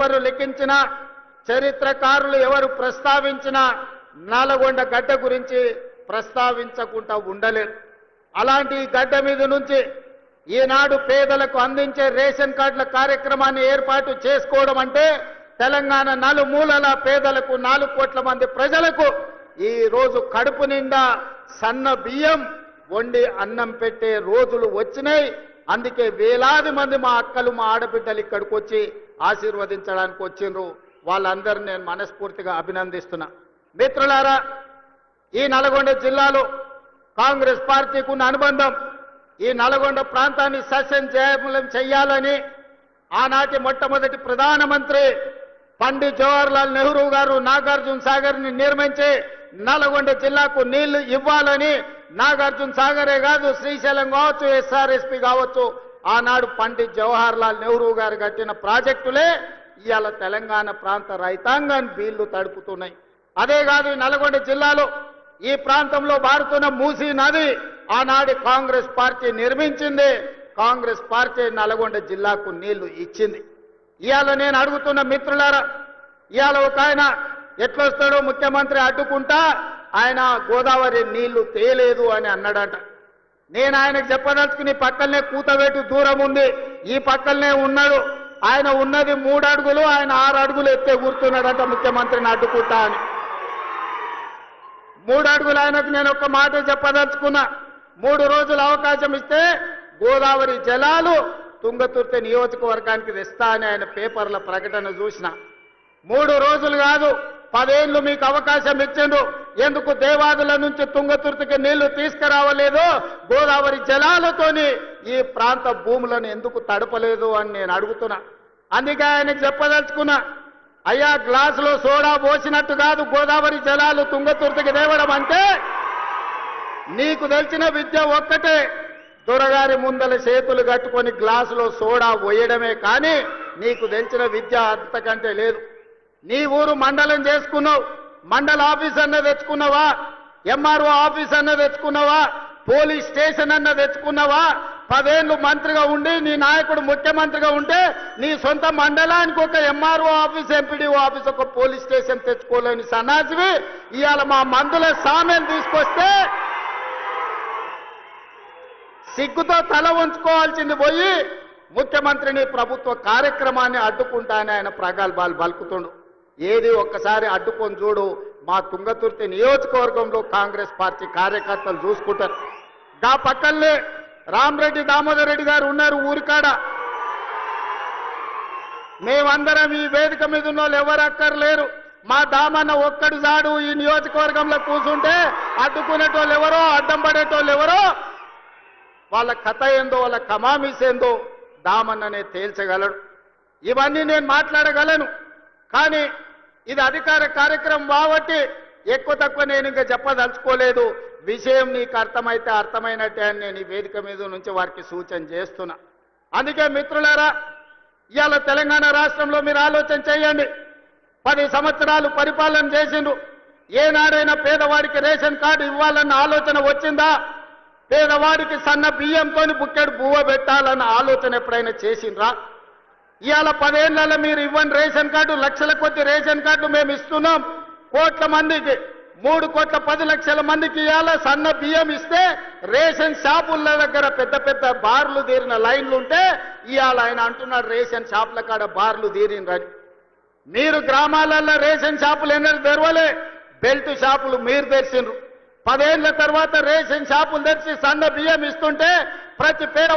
ఎవరు లిఖించిన చరిత్రకారులు ఎవరు ప్రస్తావించిన నల్గొండ గడ్డ గురించి ప్రస్తావించకుండా ఉండలేరు. అలాంటి ఈ గడ్డ మీద నుంచి ఈనాడు పేదలకు అందించే రేషన్ కార్డుల కార్యక్రమాన్ని ఏర్పాటు చేసుకోవడం అంటే తెలంగాణ నలుమూలల పేదలకు నాలుగు కోట్ల మంది ప్రజలకు ఈ రోజు కడుపు నిండా సన్న బియ్యం వండి అన్నం పెట్టే రోజులు వచ్చినాయి. అందుకే వేలాది మంది మా అక్కలు మా ఆడబిడ్డలు ఇక్కడికి వచ్చి ఆశీర్వదించడానికి వచ్చిండ్రు. వాళ్ళందరిని నేను మనస్ఫూర్తిగా అభినందిస్తున్నా. మిత్రులారా ఈ నల్గొండ జిల్లాలో కాంగ్రెస్ పార్టీకి ఉన్న అనుబంధం ఈ నల్గొండ ప్రాంతాన్ని సస్యం చేయమలం చేయాలని ఆనాటి మొట్టమొదటి ప్రధానమంత్రి పండిత్ జవహర్లాల్ నెహ్రూ గారు నాగార్జున సాగర్ని నిర్మించి నల్గొండ జిల్లాకు నీళ్ళు ఇవ్వాలని నాగార్జున సాగరే కాదు శ్రీశైలం కావచ్చు ఎస్ఆర్ఎస్పి కావచ్చు. ఆనాడు పండిత్ జవహర్లాల్ నెహ్రూ గారు కట్టిన ప్రాజెక్టులే ఇవాళ తెలంగాణ ప్రాంత రైతాంగాన్ని బీళ్ళు తడుపుతున్నాయి. అదే కాదు నల్గొండ జిల్లాలో ఈ ప్రాంతంలో బారుతున్న మూసీ నది ఆనాడు కాంగ్రెస్ పార్టీ నిర్మించింది. కాంగ్రెస్ పార్టీ నల్గొండ జిల్లాకు నీళ్ళు ఇచ్చింది. ఇవాళ నేను అడుగుతున్న మిత్రులారా ఇవాళ ఒక ఆయన ఎట్లొస్తాడో ముఖ్యమంత్రి అడ్డుకుంటా ఆయన గోదావరి నీళ్ళు తేలేదు అని అన్నాడట. నేను ఆయనకు చెప్పదలుచుకుని పక్కనే కూతబెట్టి దూరం ఉంది. ఈ పక్కనే ఉన్నాడు. ఆయన ఉన్నది మూడు అడుగులు ఆయన ఆరు అడుగులు ఎత్తే కూర్చున్నాడట ముఖ్యమంత్రిని అడ్డుకుంటా అని. మూడు అడుగులు ఆయనకు నేను ఒక మాట చెప్పదలుచుకున్నా. మూడు రోజులు అవకాశం ఇస్తే గోదావరి జలాలు తుంగతుర్తి నియోజకవర్గానికి తెస్తా అని ఆయన పేపర్ల ప్రకటన చూసిన. మూడు రోజులు కాదు పదేళ్ళు మీకు అవకాశం ఇచ్చిండు ఎందుకు దేవాదుల నుంచి తుంగతుర్తికి నీళ్ళు తీసుకురావలేదు? గోదావరి జలాలతోని ఈ ప్రాంత భూములను ఎందుకు తడపలేదు అని నేను అడుగుతున్నా. అందుకే ఆయనకు చెప్పదలుచుకున్నా. అయ్యా గ్లాసులో సోడా పోసినట్టు కాదు గోదావరి జలాలు తుంగతుర్తికి తేవడం అంటే నీకు తెలిసిన విద్య ఒక్కటే. దొరగారి ముందల చేతులు కట్టుకొని గ్లాసులో సోడా పోయడమే కానీ నీకు తెలిసిన విద్య అంతకంటే లేదు. నీ ఊరు మండలం చేసుకున్నావు మండల ఆఫీస్ అన్న తెచ్చుకున్నావా ఎంఆర్ఓ ఆఫీస్ అన్న తెచ్చుకున్నావా పోలీస్ స్టేషన్ అన్న తెచ్చుకున్నావా పదేళ్ళు మంత్రిగా ఉండి నీ నాయకుడు ముఖ్యమంత్రిగా ఉంటే నీ సొంత మండలానికి ఒక ఎంఆర్ఓ ఆఫీస్ ఎంపీడీఓ ఆఫీస్ ఒక పోలీస్ స్టేషన్ తెచ్చుకోలేని సన్నాసివి ఇవాళ మా మందుల సామెను తీసుకొస్తే సిగ్గుతో తల ఉంచుకోవాల్సింది పోయి ముఖ్యమంత్రిని ప్రభుత్వ కార్యక్రమాన్ని అడ్డుకుంటానని ఆయన ప్రగల్భాలు బలుకుతుండు ఏది ఒక్కసారి అడ్డుకొని చూడు మా తుంగతుర్తి నియోజకవర్గంలో కాంగ్రెస్ పార్టీ కార్యకర్తలు చూసుకుంటారు. దా పక్కనే రామరెడ్డి దామోదర్ రెడ్డి గారు ఉన్నారు ఊరికాడ. మేమందరం ఈ వేదిక మీద ఉన్న వాళ్ళు ఎవరు అక్కర్లేరు. మా దామన్న ఒక్కడు జాడు ఈ నియోజకవర్గంలో కూర్చుంటే అడ్డుకునేటోళ్ళు ఎవరో అడ్డం పడేటోళ్ళు ఎవరో వాళ్ళ కథ ఏందో వాళ్ళ కమామిస్ ఏందో దామన్ననే తేల్చగలడు. ఇవన్నీ నేను మాట్లాడగలను. కానీ ఇది అధికార కార్యక్రమం కాబట్టి ఎక్కువ తక్కువ నేను ఇంకా చెప్పదలుచుకోలేదు. విషయం నీకు అర్థమైతే అర్థమైనట్టే అని నేను ఈ వేదిక మీద నుంచి వారికి సూచన చేస్తున్నా. అందుకే మిత్రులారా ఇవాళ తెలంగాణ రాష్ట్రంలో మీరు ఆలోచన చేయండి. పది సంవత్సరాలు పరిపాలన చేసిండు ఏనాడైనా పేదవాడికి రేషన్ కార్డు ఇవ్వాలన్న ఆలోచన వచ్చిందా? పేదవాడికి సన్న బియ్యంతో బుక్కెడు బువ్వ పెట్టాలన్న ఆలోచన ఎప్పుడైనా చేసిండ్రా? ఇవాళ పదేళ్ళలో మీరు ఇవ్వని రేషన్ కార్డు లక్షల కొద్ది రేషన్ కార్డు మేము ఇస్తున్నాం. కోట్ల మందికి మూడు కోట్ల పది లక్షల మందికి ఇవాళ సన్న బియ్యం ఇస్తే రేషన్ షాపుల దగ్గర పెద్ద పెద్ద బార్లు తీరిన లైన్లు ఉంటే ఇవాళ ఆయన అంటున్నాడు రేషన్ షాపుల కాడ బార్లు తీరినరని. మీరు గ్రామాలలో రేషన్ షాపులు ఎన్నడూ తెరవలే బెల్ట్ షాపులు మీరు తెరిచిండ్రు. పదేళ్ళ తర్వాత రేషన్ షాపులు తెరిచి సన్న బియ్యం ఇస్తుంటే ప్రతి పేద